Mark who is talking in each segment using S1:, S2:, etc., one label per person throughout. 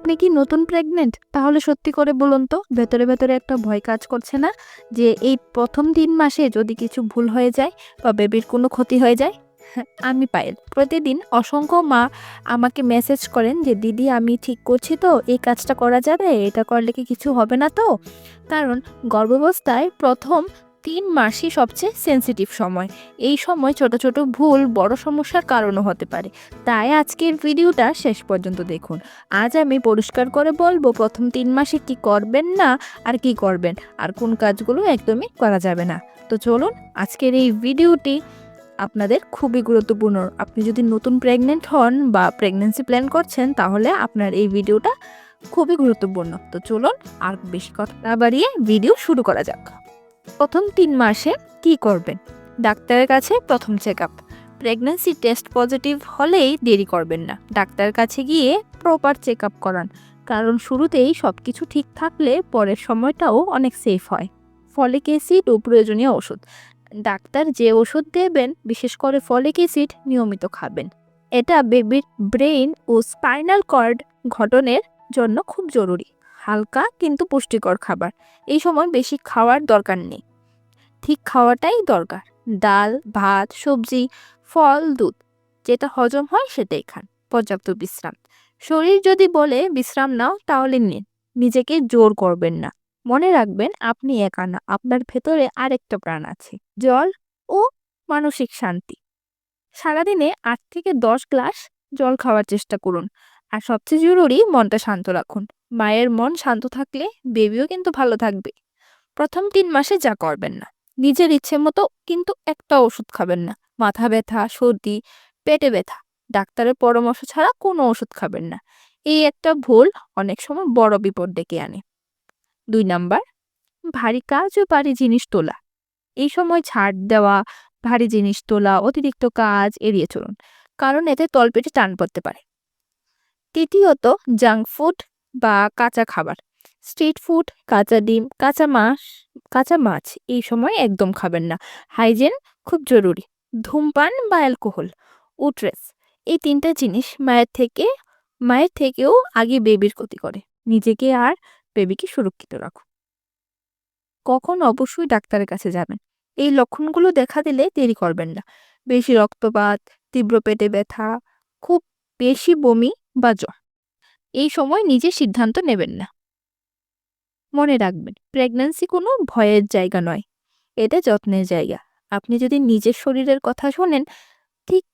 S1: আপনি কি নতুন প্রেগনেন্ট তাহলে সত্যি করে বলুন তো ভেতরে ভেতরে একটা ভয় কাজ করছে না? যে এই প্রথম তিন মাসে যদি কিছু ভুল হয়ে যায় বা বেবির কোনো ক্ষতি হয়ে যায়? হ্যাঁ, আমি পায়েল। প্রতিদিন অসংখ্য মা আমাকে মেসেজ করেন যে দিদি আমি ঠিক করছি তো এই কাজটা করা যাবে? এটা করলে কি কিছু হবে না তো? কারণ গর্ভাবস্থায় প্রথম তিন মাসই সবচেয়ে সেন্সিটিভ সময়। এই সময় ছোট ছোট ভুল, বড় সমস্যার কারণও হতে পারে। তাই আজকের ভিডিওটা শেষ পর্যন্ত দেখুন। আজ আমি পরিষ্কার করে বলব, প্রথম তিন মাসে কি করবেন না আর কি করবেন? আর কোন কাজগুলো একদমই করা যাবে না। তো চলুন, আজকের এই ভিডিওটি আপনাদের খুবই গুরুত্বপূর্ণ। আপনি যদি নতুন প্রেগনেন্ট হন বা প্রেগনেন্সি প্ল্যান করছেন, তাহলে আপনার এই ভিডিওটা খুবই গুরুত্বপূর্ণ। তো চলুন, আর বেশি কথা বাড়িয়ে ভিডিও শুরু করা যাক। প্রথম তিন মাসে কি করবেন? ডাক্তারের কাছে প্রথম check up pregnancy test positive হলেই দেরি করবেন না। ডাক্তারের কাছে গিয়ে প্রপার চেক আপ করান। কারণ শুরুতেই সব কিছু ঠিক থাকলে পরের সময়টাও অনেক সেফ হয়। ফলিক অ্যাসিড ও প্রয়োজনীয় ওষুধ। ডাক্তার যে ওষুধ দেবেন, বিশেষ করে ফলিক অ্যাসিড, নিয়মিত খাবেন। এটা বেবির ব্রেইন ও স্পাইনাল কর্ড গঠনের জন্য খুব জরুরি। হালকা কিন্তু পুষ্টিকর খাবার। এই সময় বেশি খাওয়ার দরকার নেই। ঠিক খাওয়াটাই দরকার। ডাল, ভাত, সবজি, ফল, দুধ, যেটা হজম হয় সেটাই খান, পর্যাপ্ত বিশ্রাম। শরীর যদি বলে, বিশ্রাম নাও, তাহলে নিন। নিজেকে জোর করবেন না। মনে রাখবেন, আপনি একা না, আপনার ভেতরে আরেকটা প্রাণ আছে, জল ও মানসিক শান্তি। সারাদিনে আট থেকে দশ গ্লাস জল খাওয়ার চেষ্টা করুন। আর সবচেয়ে জরুরি, মনটা শান্ত রাখুন। মায়ের মন শান্ত থাকলে, বেবিও কিন্তু ভালো থাকবে। প্রথম তিন মাসে যা করবেন না। নিজের ইচ্ছে মতো কিন্তু একটা ওষুধ খাবেন না। মাথা ব্যথা, সর্দি, পেটে ব্যথা, ডাক্তারের পরামর্শ ছাড়া কোনো ওষুধ খাবেন না। এই একটা ভুল অনেক সময় বড় বিপদ ডেকে আনে। দুই নাম্বার, ভারী কাজ ও ভারী জিনিস তোলা। এই সময় ছাড় দেওয়া, ভারী জিনিস তোলা, অতিরিক্ত কাজ এড়িয়ে চলুন, কারণ এতে তলপেটে টান পড়তে পারে। তৃতীয়ত, জাঙ্ক ফুড বা কাঁচা খাবার। স্ট্রিট ফুড, কাঁচা ডিম, কাঁচা মাছ কাঁচা মাছ এই সময় একদম খাবেন না। হাইজেন খুব জরুরি। ধূমপান বা অ্যালকোহল, উট্রেস, এই তিনটা জিনিস মায়ের থেকে, মায়ের থেকেও আগে বেবির ক্ষতি করে। নিজেকে আর বেবিকে সুরক্ষিত রাখুন। কখন অবশ্যই ডাক্তারের কাছে যাবেন। এই লক্ষণগুলো দেখা দিলে দেরি করবেন না। বেশি রক্তপাত, তীব্র পেটে ব্যথা, খুব বেশি বমি বা জ্বর। এই সময় নিজে সিদ্ধান্ত নেবেন না। মনে রাখবেন প্রেগন্যান্সি কোনো ভয়ের জায়গা নয়। এটা যত্নের জায়গা। আপনি যদি নিজের শরীরের কথা শোনেন, ঠিক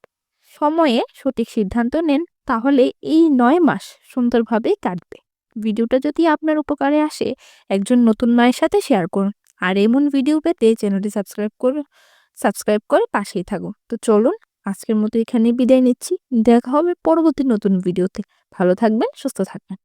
S1: সময়ে সঠিক সিদ্ধান্ত নেন, তাহলে এই নয় মাস সুন্দরভাবে কাটবে। ভিডিওটা যদি আপনার উপকারে আসে, একজন নতুন মায়ের সাথে শেয়ার করুন। আর এমন ভিডিও পেতে চ্যানেলটি সাবস্ক্রাইব করুন সাবস্ক্রাইব করে পাশেই থাকুন। তো চলুন, আজকের মতো এখানে বিদায় নিচ্ছি। দেখা হবে পরবর্তী নতুন ভিডিওতে ভালো থাকবেন, সুস্থ থাকবেন।